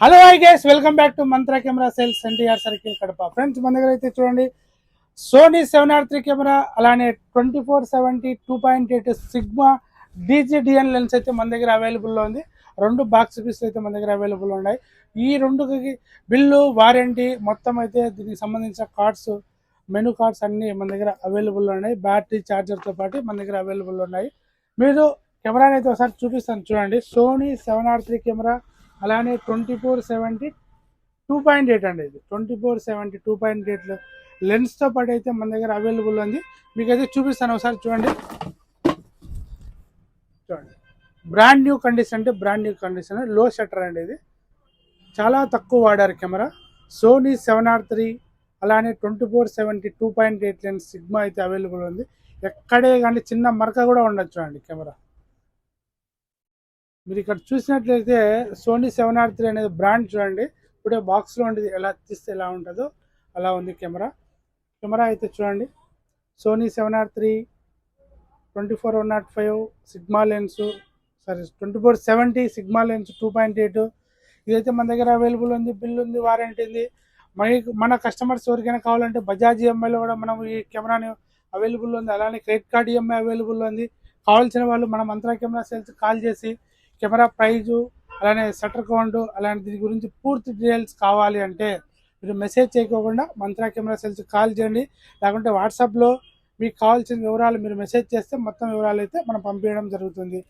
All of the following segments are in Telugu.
Hello hi guys welcome back to Mantra camera sales NTR circle Kadapa friends మన దగ్గర అయితే చూడండి. Sony seven R three camera అలానే twenty four seventy two point eight Sigma DG DN lens అయితే మన దగ్గర అవైలబుల్లో ఉంది. రెండు బాక్స్ పీస్లు అయితే మన దగ్గర అవైలబుల్ ఉన్నాయి. ఈ రెండుకి బిల్లు వారంటీ మొత్తం అయితే దీనికి సంబంధించిన కార్డ్స్ మెనూ కార్డ్స్ అన్నీ మన దగ్గర అవైలబుల్ ఉన్నాయి. బ్యాటరీ ఛార్జర్తో పాటు మన దగ్గర అవైలబుల్ ఉన్నాయి. మీరు కెమెరాని అయితే ఒకసారి చూపిస్తాను. చూడండి. Sony seven R three camera అలానే twenty four seventy two point eight అండి ఇది. Twenty four seventy two point eight లెన్స్తో పాటు అయితే మన దగ్గర అవైలబుల్ ఉంది. మీకు అయితే చూపిస్తాను ఒకసారి చూడండి. చూడండి. బ్రాండ్ న్యూ కండిషన్ అంటే బ్రాండ్ న్యూ కండిషన్లో షట్టర్ అండి ఇది. చాలా తక్కువ వాడారు camera. Sony seven R three అలానే twenty four seventy two point eight lens Sigma అయితే అవైలబుల్ ఉంది. ఎక్కడే కానీ చిన్న మరక కూడా ఉండొచ్చు అండి కెమెరా. మీరు ఇక్కడ చూసినట్లయితే సోనీ సెవెన్ ఆర్ త్రీ అనేది బ్రాండ్ చూడండి. ఇప్పుడే బాక్స్లో ఉండేది. ఎలా తీస్తే ఎలా ఉంటుందో అలా ఉంది కెమెరా. కెమెరా అయితే చూడండి. Sony seven R three twenty four one nought five sigma lens sorry twenty four seventy sigma lens two point eight ఇదైతే మన దగ్గర అవైలబుల్ ఉంది బిల్ ఉంది వారంటీ ఉంది. మనకి మన కస్టమర్స్ ఎవరికైనా కావాలంటే బజాజ్ ఈఎంఐలో కూడా మనం ఈ కెమెరాని అవైలబుల్ ఉంది. అలానే క్రెడిట్ కార్డ్ ఈఎంఐ అవైలబుల్ ఉంది. కావాల్సిన వాళ్ళు మన అంతరా కెమెరా సేల్స్ కాల్ చేసి కెమెరా ప్రైజు అలానే షట్టర్ కౌంట్ అలానే దీని గురించి పూర్తి డీటెయిల్స్ కావాలి అంటే మీరు మెసేజ్ చేయకోకుండా మంత్రా కెమెరా సెల్స్ కాల్ చేయండి. లేకుంటే వాట్సాప్లో మీకు కావాల్సిన వివరాలు మీరు మెసేజ్ చేస్తే మొత్తం వివరాలు అయితే మనం పంపించడం జరుగుతుంది.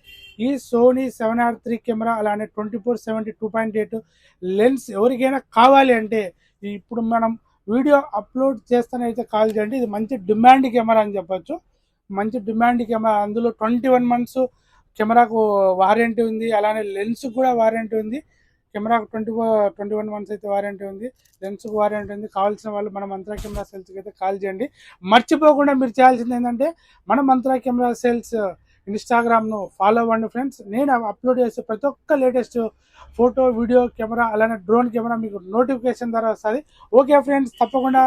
ఈ Sony seven R three camera అలానే twenty four seventy two point eight lens ఎవరికైనా కావాలి అంటే ఇప్పుడు మనం వీడియో అప్లోడ్ చేస్తానైతే అయితే కాల్ చేయండి. ఇది మంచి డిమాండ్ కెమెరా అని చెప్పచ్చు. మంచి డిమాండ్ కెమెరా. అందులో ట్వంటీ వన్ మంత్స్ కెమెరాకు వారంటీ ఉంది అలానే లెన్స్ కూడా వారంటీ ఉంది. కెమెరాకు ట్వంటీ ట్వంటీ వన్ మంత్స్ అయితే వారంటీ ఉంది. లెన్స్కి వారంటీ ఉంది. కావాల్సిన వాళ్ళు మన మంత్రా కెమెరా సేల్స్కి అయితే కాల్ చేయండి. మర్చిపోకుండా మీరు చేయాల్సింది ఏంటంటే మన మంత్రా కెమెరా సేల్స్ ఇన్స్టాగ్రామ్ను ఫాలో అవ్వండి ఫ్రెండ్స్. నేను అప్లోడ్ చేసే ప్రతి ఒక్క లేటెస్ట్ ఫోటో వీడియో కెమెరా అలానే డ్రోన్ కెమెరా మీకు నోటిఫికేషన్ ద్వారా వస్తుంది. ఓకే ఫ్రెండ్స్ తప్పకుండా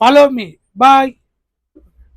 ఫాలో మీ. బాయ్.